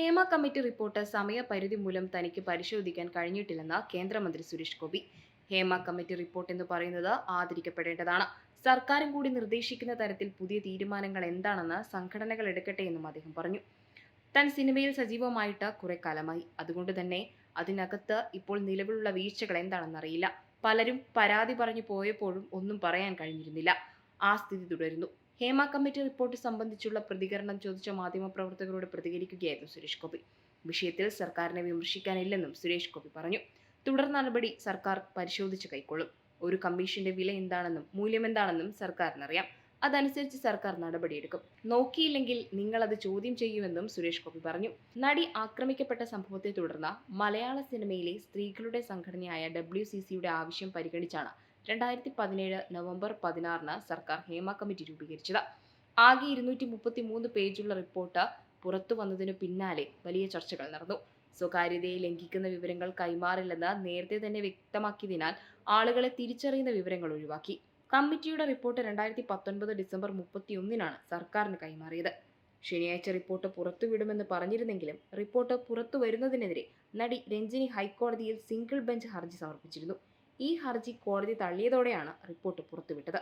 Hema committee report സമയപരിധി മൂലം തനിക്ക് പരിശോധിക്കാൻ കഴിഞ്ഞിട്ടില്ലെന്ന് കേന്ദ്രമന്ത്രി സുരേഷ് ഗോപി. ഹേമ കമ്മിറ്റി റിപ്പോർട്ട് എന്ന് പറയുന്നത് ആദരിക്കപ്പെടേണ്ടതാണ്. സർക്കാരും കൂടി നിർദ്ദേശിക്കുന്ന തരത്തിൽ പുതിയ തീരുമാനങ്ങൾ എന്താണെന്ന് സംഘടനകൾ എടുക്കട്ടെ എന്നും അദ്ദേഹം പറഞ്ഞു. താൻ സിനിമയിൽ സജീവമായിട്ട് കുറെ കാലമായി. അതുകൊണ്ട് തന്നെ അതിനകത്ത് ഇപ്പോൾ നിലവിലുള്ള വീഴ്ചകൾ എന്താണെന്നറിയില്ല പലരും പരാതി പറഞ്ഞു പോയപ്പോഴും ഒന്നും പറയാൻ കഴിഞ്ഞിരുന്നില്ല. ആ സ്ഥിതി തുടരുന്നു. ഹേമ കമ്മിറ്റി റിപ്പോർട്ട് സംബന്ധിച്ചുള്ള പ്രതികരണം ചോദിച്ച മാധ്യമപ്രവർത്തകരോട് പ്രതികരിക്കുകയായിരുന്നു സുരേഷ് ഗോപി. വിഷയത്തിൽ സർക്കാരിനെ വിമർശിക്കാനില്ലെന്നും സുരേഷ് ഗോപി പറഞ്ഞു. തുടർ നടപടി സർക്കാർ പരിശോധിച്ച് കൈക്കൊള്ളും. ഒരു കമ്മീഷന്റെ വില എന്താണെന്നും മൂല്യം എന്താണെന്നും സർക്കാരിനറിയാം. അതനുസരിച്ച് സർക്കാർ നടപടിയെടുക്കും. നോക്കിയില്ലെങ്കിൽ നിങ്ങൾ അത് ചോദ്യം ചെയ്യുമെന്നും സുരേഷ് ഗോപി പറഞ്ഞു. നടി ആക്രമിക്കപ്പെട്ട സംഭവത്തെ തുടർന്ന് മലയാള സിനിമയിലെ സ്ത്രീകളുടെ സംഘടനയായ ഡബ്ല്യു ആവശ്യം പരിഗണിച്ചാണ് രണ്ടായിരത്തി പതിനേഴ് നവംബർ പതിനാറിന് സർക്കാർ ഹേമ കമ്മിറ്റി രൂപീകരിച്ചത്. ആകെ ഇരുന്നൂറ്റി മുപ്പത്തി മൂന്ന് പേജുള്ള റിപ്പോർട്ട് പുറത്തു വന്നതിനു പിന്നാലെ വലിയ ചർച്ചകൾ നടന്നു. സ്വകാര്യതയെ ലംഘിക്കുന്ന വിവരങ്ങൾ കൈമാറില്ലെന്ന് നേരത്തെ തന്നെ വ്യക്തമാക്കിയതിനാൽ ആളുകളെ തിരിച്ചറിയുന്ന വിവരങ്ങൾ ഒഴിവാക്കി. കമ്മിറ്റിയുടെ റിപ്പോർട്ട് രണ്ടായിരത്തി പത്തൊൻപത് ഡിസംബർ മുപ്പത്തിയൊന്നിനാണ് സർക്കാരിന് കൈമാറിയത്. ശനിയാഴ്ച റിപ്പോർട്ട് പുറത്തുവിടുമെന്ന് പറഞ്ഞിരുന്നെങ്കിലും റിപ്പോർട്ട് പുറത്തു വരുന്നതിനെതിരെ നടി രഞ്ജിനി ഹൈക്കോടതിയിൽ സിംഗിൾ ബെഞ്ച് ഹർജി സമർപ്പിച്ചിരുന്നു. ഈ ഹർജി കോടതി തള്ളിയതോടെയാണ് റിപ്പോർട്ട് പുറത്തുവിട്ടത്